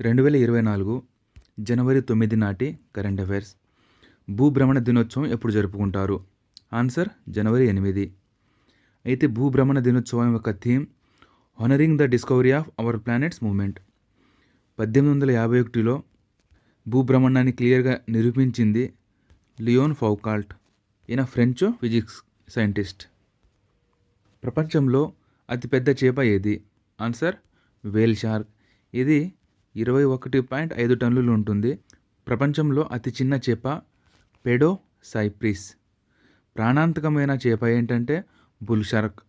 రెండు వేల ఇరవై నాలుగు జనవరి తొమ్మిది నాటి కరెంట్ అఫైర్స్. భూభ్రమణ దినోత్సవం ఎప్పుడు జరుపుకుంటారు? ఆన్సర్ జనవరి ఎనిమిది. అయితే భూభ్రమణ దినోత్సవం యొక్క theme honoring the discovery of our planet's movement పద్దెనిమిది వందల యాభై ఒకటిలో భూభ్రమణాన్ని క్లియర్గా నిరూపించింది లియోన్ ఫౌకాల్ట్ ఈయన ఫ్రెంచ్ ఫిజిక్స్ సైంటిస్ట్. ప్రపంచంలో అతిపెద్ద చేప ఏది? Answer whale shark. ఇది ఇరవై ఒకటి పాయింట్ ఐదు టన్నులు ఉంటుంది. ప్రపంచంలో అతి చిన్న చేప పెడో సైప్రిస్. ప్రాణాంతకమైన చేప ఏంటంటే బుల్ షార్క్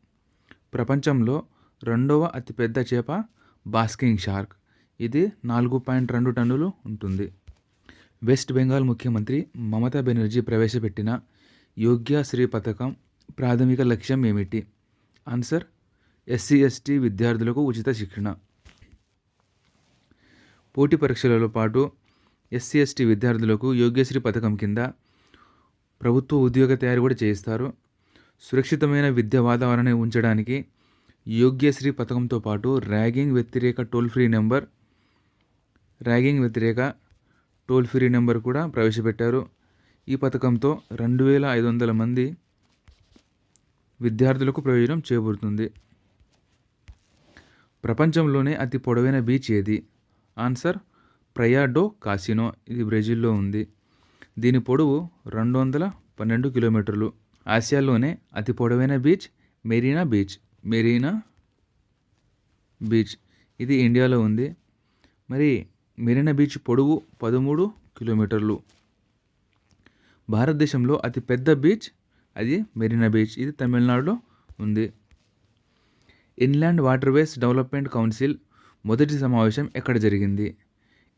ప్రపంచంలో రెండవ అతిపెద్ద చేప బాస్కింగ్ షార్క్. ఇది నాలుగు పాయింట్ రెండు టన్నులు ఉంటుంది. వెస్ట్ బెంగాల్ ముఖ్యమంత్రి మమతా బెనర్జీ ప్రవేశపెట్టిన యోగ్యశ్రీ పథకం ప్రాథమిక లక్ష్యం ఏమిటి? ఆన్సర్ ఎస్సీ ఎస్టీ విద్యార్థులకు ఉచిత శిక్షణ. పోటీ పరీక్షలలో పాటు ఎస్సీ ఎస్టీ విద్యార్థులకు యోగ్యశ్రీ పథకం కింద ప్రభుత్వ ఉద్యోగ తయారీ కూడా చేయిస్తారు. సురక్షితమైన విద్యా వాతావరణాన్ని ఉంచడానికి యోగ్యశ్రీ పథకంతో పాటు ర్యాగింగ్ వ్యతిరేక టోల్ ఫ్రీ నెంబర్ ర్యాగింగ్ వ్యతిరేక టోల్ ఫ్రీ నెంబర్ కూడా ప్రవేశపెట్టారు. ఈ పథకంతో రెండు వేల ఐదు వందల మంది విద్యార్థులకు ప్రయోజనం చేకూరుతుంది. ప్రపంచంలోనే అతి పొడవైన బీచ్ ఏది? Answer Praia do Cassino. ఇది బ్రెజిల్లో ఉంది. దీని పొడవు రెండు వందల పన్నెండు కిలోమీటర్లు. ఆసియాలోనే అతి పొడవైన beach Marina beach. Marina beach. ఇది ఇండియాలో ఉంది. మరి మెరీనా బీచ్ పొడవు పదమూడు కిలోమీటర్లు. భారతదేశంలో అతి పెద్ద బీచ్ అది మెరీనా బీచ్. ఇది తమిళనాడులో ఉంది. ఇన్లాండ్ వాటర్వేస్ డెవలప్మెంట్ కౌన్సిల్ మొదటి సమావేశం ఎక్కడ జరిగింది?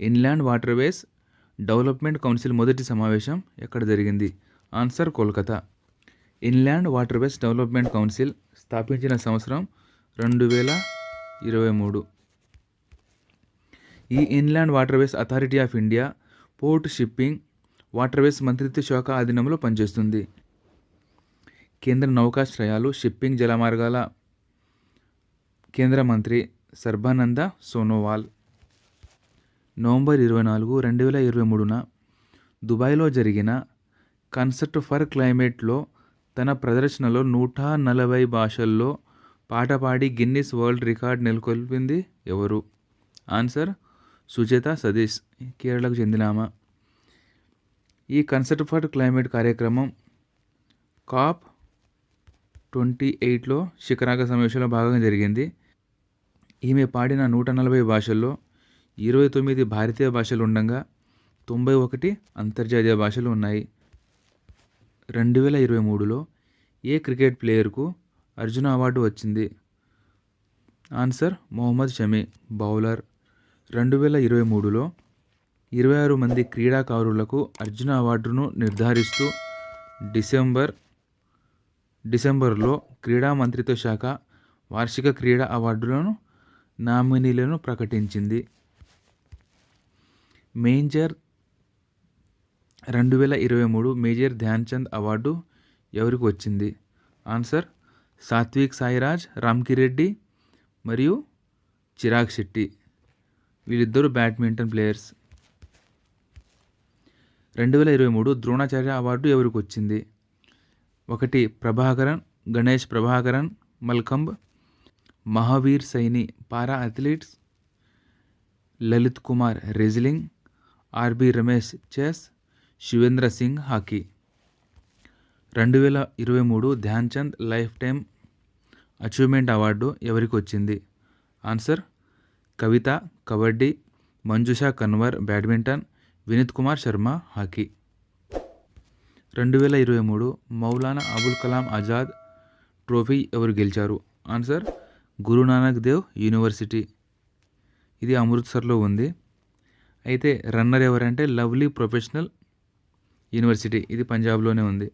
ఇన్లాండ్ వాటర్వేస్ డెవలప్మెంట్ కౌన్సిల్ మొదటి సమావేశం ఎక్కడ జరిగింది? Answer Kolkata. Inland waterways development council స్థాపించిన సంవత్సరం రెండు వేల ఇరవై మూడు. ఈ inland waterways authority of India port shipping waterways మంత్రిత్వ శాఖ ఆధీనంలో పనిచేస్తుంది. కేంద్ర నౌకాశ్రయాలు షిప్పింగ్ జలమార్గాల కేంద్ర మంత్రి సర్బానంద సోనోవాల్. నవంబర్ ఇరవై నాలుగు రెండు వేల ఇరవై మూడున దుబాయ్లో జరిగిన కన్సర్ట్ ఫర్ క్లైమేట్లో తన ప్రదర్శనలో నూట నలభై భాషల్లో పాట పాడి గిన్నిస్ వరల్డ్ రికార్డ్ నెలకొల్పింది ఎవరు? ఆన్సర్ సుచేత సతీష్ కేరళకు చెందినామా ఈ కన్సర్ట్ ఫర్ క్లైమేట్ కార్యక్రమం కాప్ ట్వంటీ ఎయిట్లో శిఖరాగ సమావేశంలో భాగంగా జరిగింది. ఈమె పాడిన నూట నలభై భాషల్లో ఇరవై తొమ్మిది భారతీయ భాషలు ఉండగా తొంభై ఒకటి అంతర్జాతీయ భాషలు ఉన్నాయి. రెండు వేల ఇరవై మూడులో ఏ క్రికెట్ ప్లేయర్కు అర్జున అవార్డు వచ్చింది? Answer Mohammed Shami bowler. రెండు వేల ఇరవై మూడులో ఇరవై ఆరు మంది క్రీడాకారులకు అర్జున అవార్డును నిర్ధారిస్తూ డిసెంబర్ డిసెంబర్లో క్రీడా మంత్రిత్వ శాఖ వార్షిక క్రీడా అవార్డులను నామినీలను ప్రకటించింది. మేజర్ రెండు వేల ఇరవై మూడు మేజర్ ధ్యాన్చంద్ అవార్డు ఎవరికి వచ్చింది? ఆన్సర్ సాత్విక్ సాయిరాజ్ రామ్కిరెడ్డి మరియు చిరాగ్ శెట్టి. వీళ్ళిద్దరూ బ్యాడ్మింటన్ ప్లేయర్స్. రెండు వేల ఇరవై మూడు ద్రోణాచార్య అవార్డు ఎవరికి వచ్చింది? ఒకటి Prabhakaran Ganesh Prabhakaran mallakhamb Mahavir Saini para athletes Lalit Kumar wrestling R B Ramesh chess Shivendra Singh hockey. రెండు వేల ఇరవై మూడు Dhyan Chand lifetime achievement award ఎవరికి వచ్చింది? Answer Kavita kabaddi Manjusha Kanwar badminton Vineet Kumar Sharma hockey. రెండు వేల ఇరవై మూడు మౌలానా అబుల్ కలాం ఆజాద్ ట్రోఫీ ఎవరు గెలిచారు? Answer Guru Nanak Dev university. ఇది అమృత్సర్లో ఉంది. అయితే రన్నర్ ఎవరంటే లవ్లీ ప్రొఫెషనల్ యూనివర్సిటీ. ఇది పంజాబ్లోనే ఉంది.